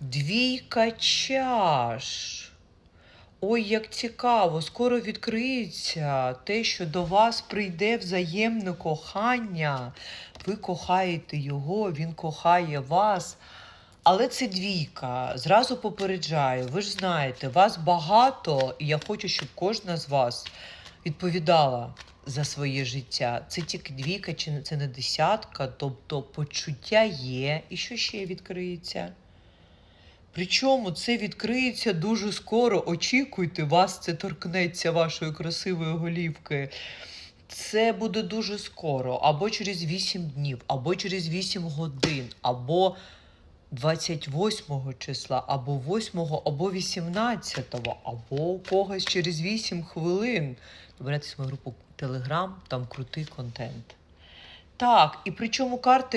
Двійка чаш. Ой, як цікаво, скоро відкриється те, що до вас прийде взаємне кохання. Ви кохаєте його, він кохає вас. Але це двійка. Зразу попереджаю. Ви ж знаєте, вас багато, і я хочу, щоб кожна з вас відповідала за своє життя. Це тільки двійка, чи це не десятка, тобто почуття є. І що ще відкриється? Причому це відкриється дуже скоро. Очікуйте, вас це торкнеться вашої красивої голівки. Це буде дуже скоро, або через 8 днів, або через 8 годин, або 28 числа, або 8, або 18, або у когось через 8 хвилин. Доберетесь в мою групу Telegram, там крутий контент. Так, і причому карти